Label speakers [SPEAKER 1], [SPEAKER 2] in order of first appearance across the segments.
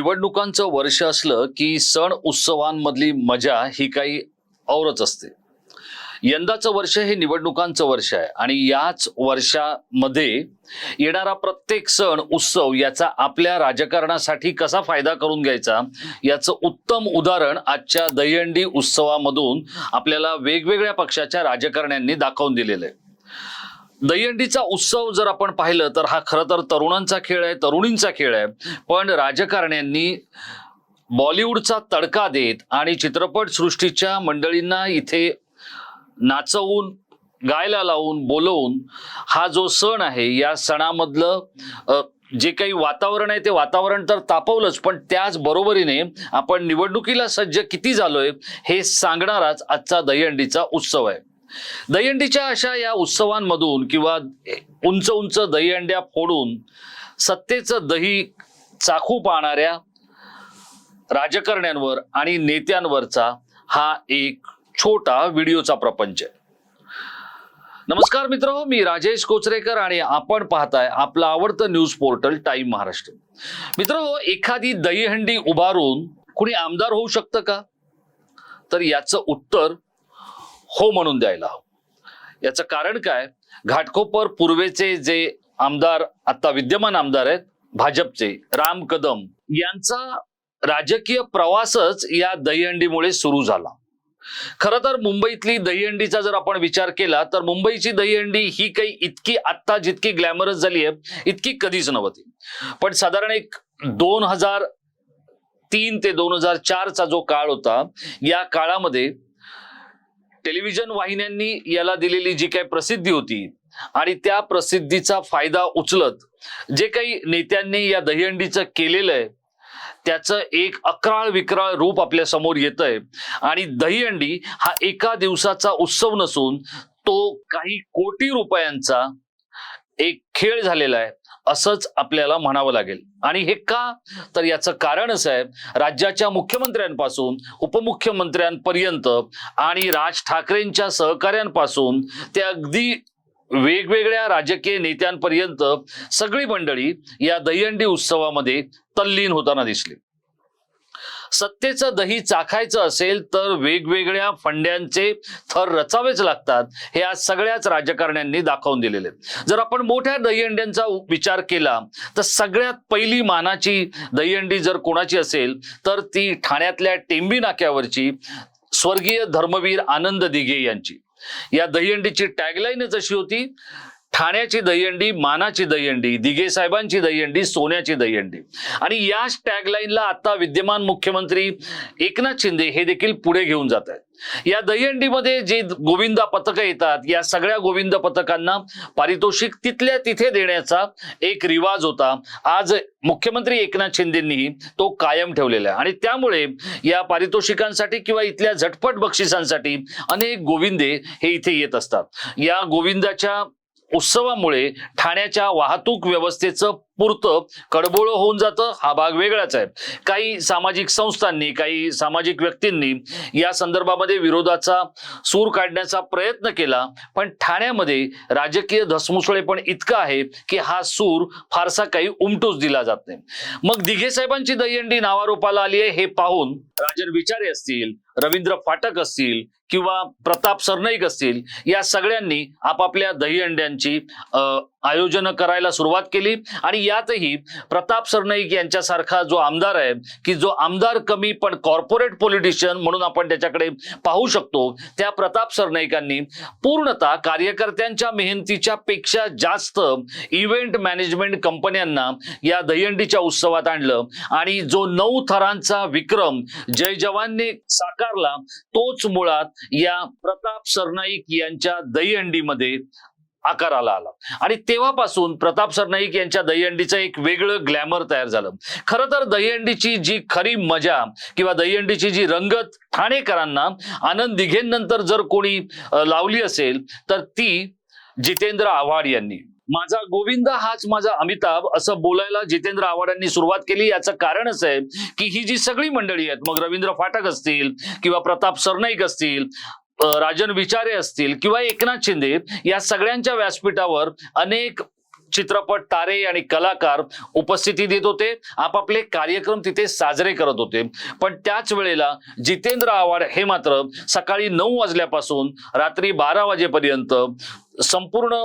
[SPEAKER 1] निवडणुकांचं वर्ष असलं की सण उत्सवांमधली मजा ही काही औरच असते. यंदाचं वर्ष हे निवडणुकांचं वर्ष आहे आणि याच वर्षामध्ये येणारा प्रत्येक सण उत्सव याचा आपल्या राजकारणासाठी कसा फायदा करून घ्यायचा याचं उत्तम उदाहरण आजच्या दहीहंडी उत्सवामधून आपल्याला वेगवेगळ्या पक्षाच्या राजकारण्यांनी दाखवून दिलेलं आहे. दहीहंडीचा उत्सव जर आपण पाहिलं तर हा खरं तर तरुणांचा खेळ आहे तरुणींचा खेळ आहे. पण राजकारण्यांनी बॉलिवूडचा तडका देत आणि चित्रपट सृष्टीच्या मंडळींना इथे नाचवून गायला लावून बोलवून हा जो सण आहे या सणामधलं जे काही वातावरण आहे ते वातावरण तर तापवलंच पण त्याच बरोबरीने आपण निवडणुकीला सज्ज किती झालोय हे सांगणाराच आजचा दहीहंडीचा उत्सव आहे. दहीहंडीच्या अशा या उत्सवांमधून किंवा उंच उंच दहीहंड्या फोडून सत्तेचं दही चाखू पाहणाऱ्या राजकारण्यांवर आणि नेत्यांवरचा हा एक छोटा व्हिडिओचा प्रपंच आहे. नमस्कार मित्र मी राजेश कोचरेकर आणि आपण पाहताय आपलं आवडतं न्यूज पोर्टल टाइम महाराष्ट्र. मित्र एखादी दहीहंडी उभारून कुणी आमदार होऊ शकतं का? तर याचं उत्तर हो म्हणून द्यायला हवं. याचं कारण काय? घाटकोपर पूर्वेचे जे आमदार आता विद्यमान आमदार आहेत भाजपचे राम कदम यांचा राजकीय प्रवासच या दहीहंडीमुळे सुरू झाला. खर तर मुंबईतली दहीहंडीचा जर आपण विचार केला तर मुंबईची दहीहंडी ही काही इतकी आत्ता जितकी ग्लॅमरस झाली आहे इतकी कधीच नव्हती. पण साधारण एक दोन हजार तीन ते दोन हजार चारचा जो काळ होता या काळामध्ये टेलिव्हिजन वाहिन्यांनी याला दिलेली जी काही प्रसिद्धी होती आणि त्या प्रसिद्धीचा फायदा उचलत जे काही नेत्यांनी या दहीहंडीचं केलेलं आहे त्याचं एक अकराळ विक्राळ रूप आपल्यासमोर येत आहे आणि दहीहंडी हा एका दिवसाचा उत्सव नसून तो काही कोटी रुपयांचा एक खेळ झालेला आहे. असंच आपल्याला म्हणावं लागेल. आणि हे का? तर याचं कारण असं आहे राज्याच्या मुख्यमंत्र्यांपासून उपमुख्यमंत्र्यांपर्यंत आणि राज ठाकरेंच्या सहकाऱ्यांपासून ते अगदी वेगवेगळ्या राजकीय नेत्यांपर्यंत सगळी मंडळी या दहीहंडी उत्सवामध्ये तल्लीन होताना दिसली. सत्तेचं दही चाखायचं असेल तर वेगवेगळ्या फंड्यांचे थर रचावेच लागतात. हे आज सगळ्याच राजकारण्यांनी दाखवून दिलेले जर आपण मोठ्या दहीहंड्यांचा विचार केला तर सगळ्यात पहिली मानाची दहीहंडी जर कोणाची असेल तर ती ठाण्यातल्या टेंबी नाक्यावरची स्वर्गीय धर्मवीर आनंद दिघे यांची. या दहीहंडीची टॅगलाईनच अशी होती ठाण्याची दहीहंडी मानाची दहीहंडी दिघे साहेबांची दहीहंडी सोन्याची दहीहंडी. आणि याच टॅगलाईनला आता विद्यमान मुख्यमंत्री एकनाथ शिंदे हे देखील पुढे घेऊन जात आहेत. या दहीहंडीमध्ये जे गोविंदा पथकं येतात या सगळ्या गोविंद पथकांना पारितोषिक तिथल्या तिथे देण्याचा एक रिवाज होता. आज मुख्यमंत्री एकनाथ शिंदेंनीही तो कायम ठेवलेला आहे. आणि त्यामुळे या पारितोषिकांसाठी किंवा इथल्या झटपट बक्षिसांसाठी अनेक गोविंदे हे इथे येत असतात. या गोविंदाच्या उत्सवामुळे ठाण्याच्या वाहतूक व्यवस्थेचं पुरतं कडबोळं होऊन जातं हा भाग वेगळाच आहे. काही सामाजिक संस्थांनी काही सामाजिक व्यक्तींनी या संदर्भामध्ये विरोधाचा सूर काढण्याचा प्रयत्न केला पण ठाण्यामध्ये राजकीय धसमुसळे पण इतकं आहे की हा सूर फारसा काही उमटूच दिला जात नाही. मग दिघे साहेबांची दहीहंडी नावारूपाला आली आहे हे पाहून राजन विचारे असतील रवींद्र फाटक असतील किंवा प्रताप सरनाईक असतील या सगळ्यांनी आपापल्या दहीहंड्यांची आयोजन करायला सुरुवात केली. आणि यातही प्रताप सरनाईक यांच्यासारखा जो आमदार आहे की जो आमदार कमी पण कॉर्पोरेट पॉलिटिशियन म्हणून आपण त्याच्याकडे पाहू शकतो त्या प्रताप सरनाईकांनी पूर्णतः कार्यकर्त्यांच्या मेहनतीच्या पेक्षा जास्त इव्हेंट मॅनेजमेंट कंपन्यांना या दहीहंडीच्या उत्सवात आणलं. आणि जो नऊ थरांचा विक्रम जय जवानने साकारला तोच मुळात या प्रताप सरनाईक यांच्या दहीहंडीमध्ये आकाराला आला. आणि तेव्हापासून प्रताप सरनाईक यांच्या दहीहंडीचं एक वेगळं ग्लॅमर तयार झालं. खरं तर दहीहंडीची जी खरी मजा किंवा दहीहंडीची जी रंगत ठाणेकरांना आनंद दिघेंनंतर जर कोणी लावली असेल तर ती जितेंद्र आव्हाड यांनी. माझा गोविंद हाच माझा अमिताभ असं बोलायला जितेंद्र आव्हाड यांनी सुरुवात केली. याचं कारणच आहे की ही जी सगळी मंडळी आहेत मग रवींद्र फाटक असतील किंवा प्रताप सरनाईक असतील राजन विचारे असतील किंवा एकनाथ शिंदे या सगळ्यांच्या व्यासपीठावर अनेक चित्रपट तारे आणि कलाकार उपस्थिती देत होते. आपापले कार्यक्रम तिथे साजरे करत होते. पण त्याच वेळेला जितेंद्र आव्हाड हे मात्र सकाळी नऊ वाजल्यापासून रात्री बारा वाजेपर्यंत संपूर्ण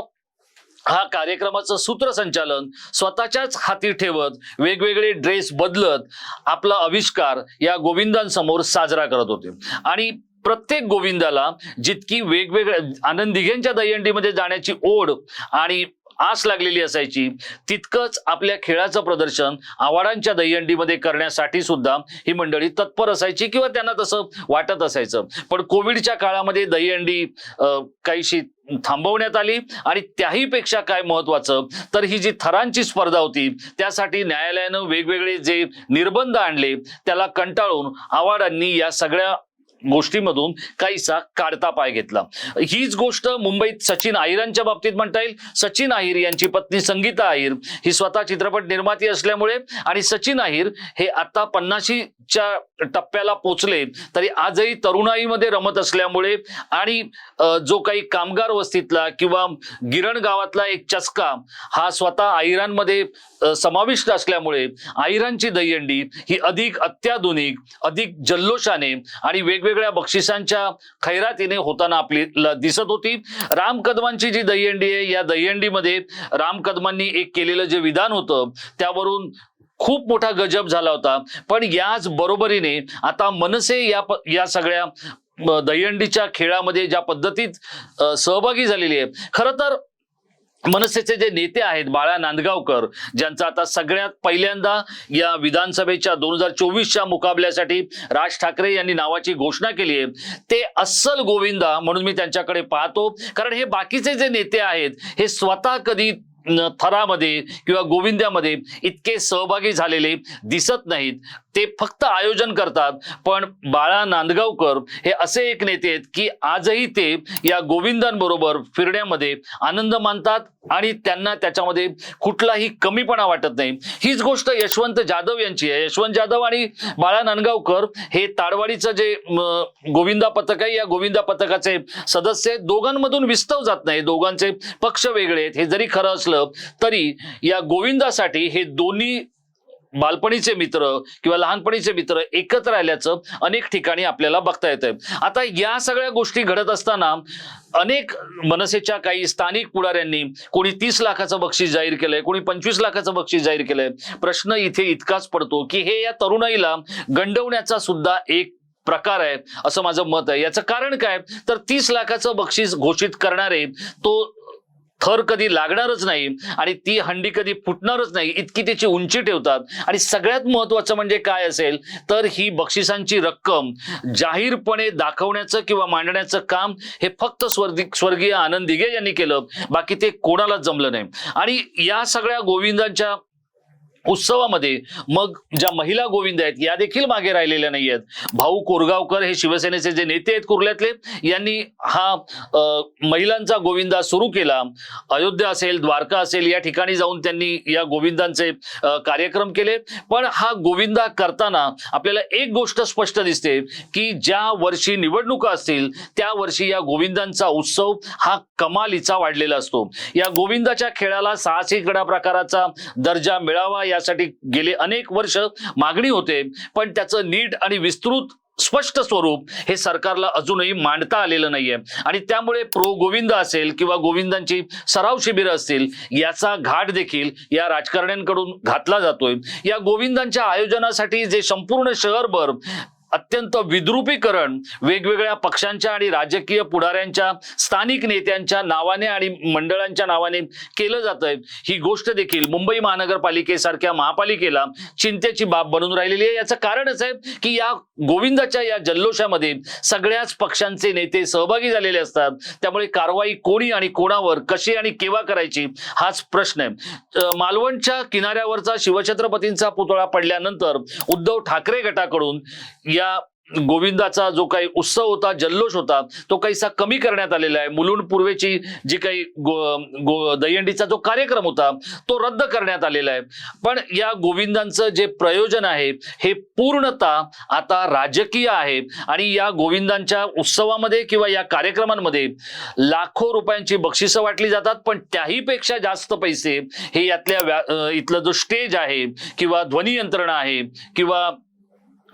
[SPEAKER 1] हा कार्यक्रमाचं सूत्रसंचालन स्वतःच्याच हाती ठेवत वेगवेगळे ड्रेस बदलत आपला आविष्कार या गोविंदांसमोर साजरा करत होते. आणि प्रत्येक गोविंदाला जितकी वेगवेगळ्या आनंद दिघेंच्या दहीहंडीमध्ये जाण्याची ओढ आणि आस लागलेली असायची तितकंच आपल्या खेळाचं प्रदर्शन आव्हाडांच्या दहीहंडीमध्ये करण्यासाठी सुद्धा ही मंडळी तत्पर असायची किंवा त्यांना तसं वाटत असायचं. पण कोविडच्या काळामध्ये दहीहंडी काहीशी थांबवण्यात आली आणि त्याही पेक्षा काय महत्वाचं तर ही जी थरांची स्पर्धा होती त्यासाठी न्यायालयानं वेगवेगळे जे निर्बंध आणले त्याला कंटाळून आव्हाडांनी या सगळ्या गोष्टीमधून काहीसा काढता पाय घेतला. हीच गोष्ट मुंबईत सचिन अहिरांच्या बाबतीत म्हणता येईल. सचिन अहिर यांची पत्नी संगीता अहिर ही स्वतः चित्रपट निर्माती असल्यामुळे आणि सचिन अहिर हे आता पन्नाशीच्या टप्प्याला पोचले तरी आजही तरुणाईमध्ये रमत असल्यामुळे आणि जो काही कामगार वस्तीतला किंवा गिरण गावातला एक चस्का हा स्वतः आहिरांमध्ये समाविष्ट असल्यामुळे आहिरांची दहीहंडी ही अधिक अत्याधुनिक अधिक जल्लोषाने आणि वेगवेगळ्या बक्षिसांच्या खैरातीने होताना आपली ल- दिसत होती. राम कदमांची जी दहीहंडी आहे या दहीहंडीमध्ये राम कदमांनी एक केलेलं जे विधान होतं त्यावरून खूप मोठा गजब झाला होता. पण याच बरोबरीने आता मनसे या या सगळ्या दहीहंडीच्या खेळामध्ये ज्या पद्धतीत सहभागी झालेली आहे. खरं तर मनसेचे जे नेते आहेत बाळा नांदगावकर ज्यांचा आता सगळ्यात पहिल्यांदा या विधानसभेच्या दोन हजार चोवीसच्या मुकाबल्यासाठी राज ठाकरे यांनी नावाची घोषणा केली आहे ते अस्सल गोविंदा म्हणून मी त्यांच्याकडे पाहतो. कारण हे बाकीचे जे नेते आहेत हे स्वतः कधी थरामध्ये किंवा गोविंद्यामध्ये इतके सहभागी झालेले दिसत नाहीत. ते फक्त आयोजन करतात. पण बाळा नांदगावकर हे असे एक नेते आहेत की आजही ते या गोविंदांबरोबर फिरण्यामध्ये आनंद मानतात आणि त्यांना त्याच्यामध्ये कुठलाही कमीपणा वाटत नाही. हीच गोष्ट यशवंत जाधव यांची आहे. यशवंत जाधव आणि बाळा नांदगावकर हे ताडवाडीचं जे गोविंदा पथक आहे या गोविंदा पथकाचे सदस्य आहेत. दोघांमधून विस्तव जात नाही. दोघांचे पक्ष वेगळे आहेत. हे जरी खरं असलं तरी या गोविंदासाठी हे दोन्ही बालपणीचे मित्र किंवा लहानपणीचे मित्र एकत्र आल्याचं अनेक ठिकाणी आपल्याला बघता येतंय. आता या सगळ्या गोष्टी घडत असताना अनेक मनसेच्या काही स्थानिक पुढाऱ्यांनी कोणी तीस लाखाचं बक्षीस जाहीर केलंय कोणी पंचवीस लाखाचं बक्षीस जाहीर केलंय. प्रश्न इथे इतकाच पडतो की हे या तरुणाईला गंडवण्याचा सुद्धा एक प्रकार आहे असं माझं मत आहे. याचं कारण काय? तर तीस लाखाचं बक्षीस घोषित करणारे तो थर कधी लागणारच नाही आणि ती हंडी कधी फुटणारच नाही इतकी त्याची उंची ठेवतात. आणि सगळ्यात महत्वाचं म्हणजे काय असेल तर ही बक्षिसांची रक्कम जाहीरपणे दाखवण्याचं किंवा मांडण्याचं काम हे फक्त स्वर्गी स्वर्गीय आनंद दिघे यांनी केलं. बाकी ते कोणालाच जमलं नाही. आणि या सगळ्या गोविंदांच्या उत्सवामध्ये मग ज्या महिला गोविंद आहेत या देखील मागे राहिलेल्या नाही आहेत भाऊ कोरगावकर हे शिवसेनेचे जे नेते आहेत कुर्ल्यातले यांनी हा महिलांचा गोविंदा सुरू केला. अयोध्या असेल द्वारका असेल या ठिकाणी जाऊन त्यांनी या गोविंदांचे कार्यक्रम केले. पण हा गोविंदा करताना आपल्याला एक गोष्ट स्पष्ट दिसते की ज्या वर्षी निवडणुका असतील त्या वर्षी या गोविंदांचा उत्सव हा कमालीचा वाढलेला असतो. या गोविंदाच्या खेळाला साहसी क्रीडा प्रकाराचा दर्जा मिळावा यासाठी गेले अनेक वर्ष मागणी होते पण त्याचं नीट आणि विस्तृत स्पष्ट स्वरूप हे सरकारला अजूनही मांडता आलेलं नाहीये. आणि त्यामुळे प्रो गोविंद असेल किंवा गोविंदांची सराव शिबिरं असतील याचा घाट देखील या राजकारण्यांकडून घातला जातोय. या गोविंदांच्या आयोजनासाठी जे संपूर्ण शहरभर अत्यंत विद्रुपीकरण वेगवेगळ्या पक्षांच्या आणि राजकीय पुढाऱ्यांच्या स्थानिक नेत्यांच्या नावाने आणि मंडळांच्या नावाने केलं जातंय. ही गोष्ट देखील मुंबई महानगरपालिकेसारख्या महापालिकेला चिंतेची बाब बनून राहिलेली आहे. याचं कारणच आहे की या गोविंदाच्या या जल्लोषामध्ये सगळ्याच पक्षांचे नेते सहभागी झालेले असतात. त्यामुळे कारवाई कोणी आणि कोणावर कशी आणि केव्हा करायची हाच प्रश्न आहे. मालवणच्या किनाऱ्यावरचा शिवछत्रपतींचा पुतळा पडल्यानंतर उद्धव ठाकरे गटाकडून या गोविंदाचा जो काही उत्सव होता जल्लोष होता तो काहीसा कमी करण्यात आलेला आहे. मुलुंड पूर्वेची जी काही गो गो दहीहंडीचा जो कार्यक्रम होता तो रद्द करण्यात आलेला आहे. पण या गोविंदांचं जे प्रयोजन आहे हे पूर्णतः आता राजकीय आहे. आणि या गोविंदांच्या उत्सवामध्ये किंवा या कार्यक्रमांमध्ये लाखो रुपयांची बक्षिसं वाटली जातात पण त्याही पेक्षा जास्त पैसे हे यातल्या व्या इथलं जो स्टेज आहे किंवा ध्वनी यंत्रणा आहे किंवा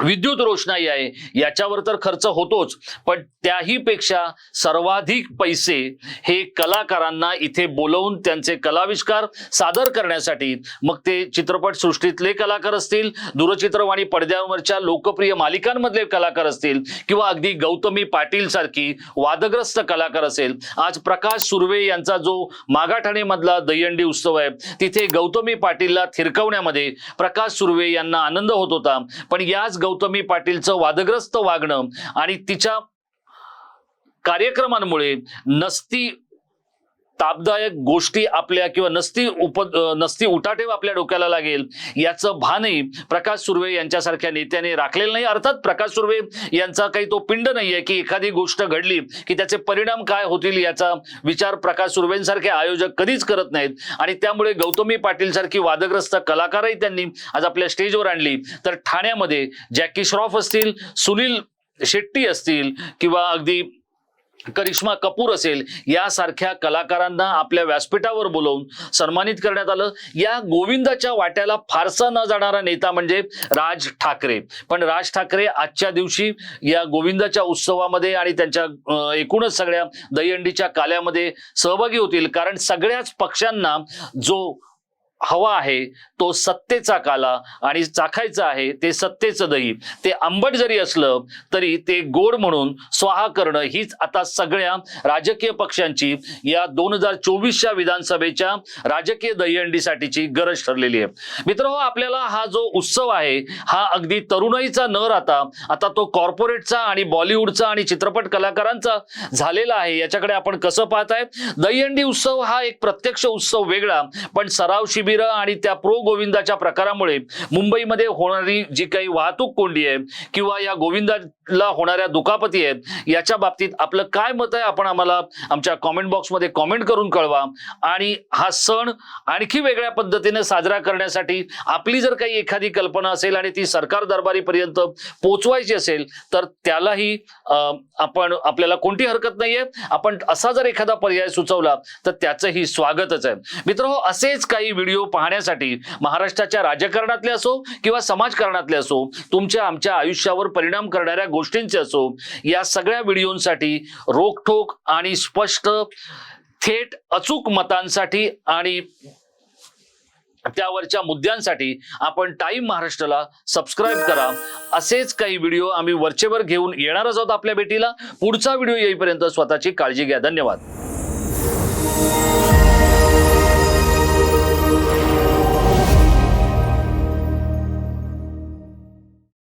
[SPEAKER 1] विद्युत रोषणाई आहे. याच्यावर तर खर्च होतोच. पण त्याही पेक्षा सर्वाधिक पैसे हे कलाकारांना इथे बोलवून त्यांचे कलाविष्कार सादर करण्यासाठी मग ते चित्रपट सृष्टीतले कलाकार असतील दूरचित्रवाणी पडद्यावरच्या लोकप्रिय मालिकांमधले कलाकार असतील किंवा अगदी गौतमी पाटील सारखी वादग्रस्त कलाकार असेल. आज प्रकाश सुर्वे यांचा जो मागाठाणे मधला दहीहंडी उत्सव आहे तिथे गौतमी पाटीलला थिरकवण्यामध्ये प्रकाश सुर्वे यांना आनंद होत होता. पण याच गौ गौतमी पाटीलचं वादग्रस्त वागणं आणि तिच्या कार्यक्रमांमुळे नसती तापदायक गोष्टी आपल्या किंवा नसती उप नसती उठाठेव आपल्या डोक्याला लागेल याचं भानही प्रकाश सुर्वे यांच्यासारख्या नेत्याने राखलेलं नाही. अर्थात प्रकाश सुर्वे यांचा काही तो पिंड नाहीये की एखादी गोष्ट घडली की त्याचे परिणाम काय होतील याचा विचार प्रकाश सुर्वेंसारखे आयोजक कधीच करत नाहीत. आणि त्यामुळे गौतमी पाटील सारखी वादग्रस्त कलाकारही त्यांनी आज आपल्या स्टेजवर आणली. तर ठाण्यामध्ये जॅकी श्रॉफ असतील सुनील शेट्टी असतील किंवा अगदी करिश्मा कपूर असेल यासारख्या कलाकारांना आपल्या व्यासपीठावर बोलवून सन्मानित करण्यात आलं. या गोविंदाच्या वाट्याला फारसा न जाणारा नेता म्हणजे राज ठाकरे. पण राज ठाकरे आजच्या दिवशी या गोविंदाच्या उत्सवामध्ये आणि त्यांच्या एकूणच सगळ्या दहीहंडीच्या काल्यामध्ये सहभागी होतील. कारण सगळ्याच पक्षांना जो हवा आहे तो सत्तेचा काला आणि चाखायचं आहे ते सत्तेचं दही. ते आंबट जरी असलं तरी ते गोड म्हणून स्वाहा करणं हीच आता सगळ्या राजकीय पक्षांची या दोन हजार चोवीसच्या विधानसभेच्या राजकीय दहीहंडीसाठीची गरज ठरलेली आहे. मित्र आपल्याला हा जो उत्सव आहे हा अगदी तरुणाईचा न राहता आता तो कॉर्पोरेटचा आणि बॉलिवूडचा आणि चित्रपट कलाकारांचा झालेला आहे. याच्याकडे आपण कसं पाहताय? दहीहंडी उत्सव हा एक प्रत्यक्ष उत्सव वेगळा पण सराव शिबिर आणि त्या प्रो गोविंदाच्या प्रकारामुळे मुंबईमध्ये होणारी जी काही वाहतूक कोंडी आहे किंवा या गोविंदाला होणाऱ्या दुखापती आहेत याच्या बाबतीत आपलं काय मत आहे आपण आम्हाला आमच्या कॉमेंट बॉक्समध्ये कॉमेंट करून कळवा. आणि हा सण आणखी वेगळ्या पद्धतीने साजरा करण्यासाठी आपली जर काही एखादी कल्पना असेल आणि ती सरकार दरबारीपर्यंत पोचवायची असेल तर त्यालाही आपण आपल्याला कोणती हरकत नाहीये. आपण असा जर एखादा पर्याय सुचवला तर त्याचंही स्वागतच आहे. मित्र असेच काही व्हिडिओ पाहण्यासाठी महाराष्ट्राच्या राजकारणातले असो किंवा समाजकारणातले असो तुमच्या आमच्या आयुष्यावर परिणाम करणाऱ्या गोष्टींचे असो या सगळ्या व्हिडिओंसाठी रोखोक आणि स्पष्ट थेट अचूक मतांसाठी आणि त्यावरच्या मुद्द्यांसाठी आपण टाइम महाराष्ट्राला सबस्क्राईब करा. असेच काही व्हिडिओ आम्ही वरचेवर घेऊन येणारच आहोत आपल्या भेटीला. पुढचा व्हिडिओ येईपर्यंत स्वतःची काळजी घ्या. धन्यवाद.